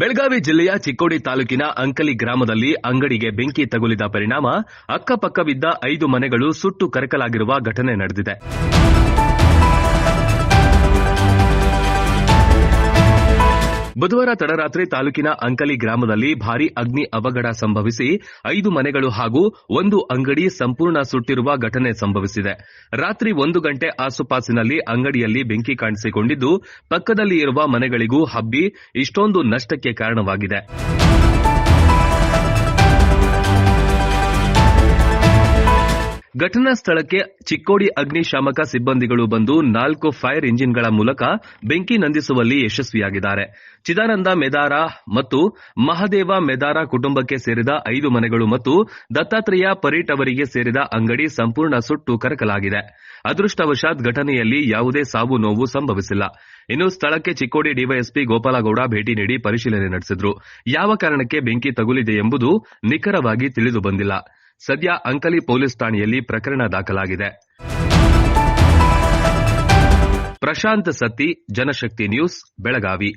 ಬೆಳಗಾವಿ ಜಿಲ್ಲೆಯ ಚಿಕ್ಕೋಡಿ ತಾಲೂಕಿನ ಅಂಕಲಿ ಗ್ರಾಮದಲ್ಲಿ ಅಂಗಡಿಗೆ ಬೆಂಕಿ ತಗುಲಿದ ಪರಿಣಾಮ ಅಕ್ಕಪಕ್ಕವಿದ್ದ ಐದು ಮನೆಗಳು ಸುಟ್ಟು ಕರಕಲಾಗಿರುವ ಘಟನೆ ನಡೆದಿದೆ. ಬುಧವಾರ ತಡರಾತ್ರಿ ತಾಲೂಕಿನ ಅಂಕಲಿ ಗ್ರಾಮದಲ್ಲಿ ಭಾರೀ ಅಗ್ನಿ ಅವಘಡ ಸಂಭವಿಸಿ ಐದು ಮನೆಗಳು ಹಾಗೂ ಒಂದು ಅಂಗಡಿ ಸಂಪೂರ್ಣ ಸುಟ್ಟಿರುವ ಘಟನೆ ಸಂಭವಿಸಿದೆ. ರಾತ್ರಿ ಒಂದು ಗಂಟೆ ಆಸುಪಾಸಿನಲ್ಲಿ ಅಂಗಡಿಯಲ್ಲಿ ಬೆಂಕಿ ಕಾಣಿಸಿಕೊಂಡಿದ್ದು ಪಕ್ಕದಲ್ಲಿ ಇರುವ ಮನೆಗಳಿಗೂ ಹಬ್ಬಿ ಇಷ್ಟೊಂದು ನಷ್ಟಕ್ಕೆ ಕಾರಣವಾಗಿದೆ. ಘಟನಾ ಸ್ಥಳಕ್ಕೆ ಚಿಕ್ಕೋಡಿ ಅಗ್ನಿಶಾಮಕ ಸಿಬ್ಬಂದಿಗಳು ಬಂದು ನಾಲ್ಕು ಫೈರ್ ಇಂಜಿನ್ಗಳ ಮೂಲಕ ಬೆಂಕಿ ನಂದಿಸುವಲ್ಲಿ ಯಶಸ್ವಿಯಾಗಿದ್ದಾರೆ. ಚಿದಾನಂದ ಮೆದಾರ ಮತ್ತು ಮಹದೇವ ಮೆದಾರ ಕುಟುಂಬಕ್ಕೆ ಸೇರಿದ ಐದು ಮನೆಗಳು ಮತ್ತು ದತ್ತಾತ್ರೇಯ ಪರೀಟ್ ಅವರಿಗೆ ಸೇರಿದ ಅಂಗಡಿ ಸಂಪೂರ್ಣ ಸುಟ್ಟು ಕರಕಲಾಗಿದೆ. ಅದೃಷ್ಟವಶಾತ್ ಘಟನೆಯಲ್ಲಿ ಯಾವುದೇ ಸಾವು ನೋವು ಸಂಭವಿಸಿಲ್ಲ. ಇನ್ನು ಸ್ಥಳಕ್ಕೆ ಚಿಕ್ಕೋಡಿ ಡಿವೈಎಸ್ಪಿ ಗೋಪಾಲಗೌಡ ಭೇಟಿ ನೀಡಿ ಪರಿಶೀಲನೆ ನಡೆಸಿದ್ರು. ಯಾವ ಕಾರಣಕ್ಕೆ ಬೆಂಕಿ ತಗುಲಿದೆ ಎಂಬುದು ನಿಖರವಾಗಿ ತಿಳಿದು ಬಂದಿಲ್ಲ. ಸದ್ಯ ಅಂಕಲಿ ಪೊಲೀಸ್ ಠಾಣೆಯಲ್ಲಿ ಪ್ರಕರಣ ದಾಖಲಾಗಿದೆ. ಪ್ರಶಾಂತ್ ಸತ್ತಿ ಜನಶಕ್ತಿ ನ್ಯೂಸ್ ಬೆಳಗಾವಿ.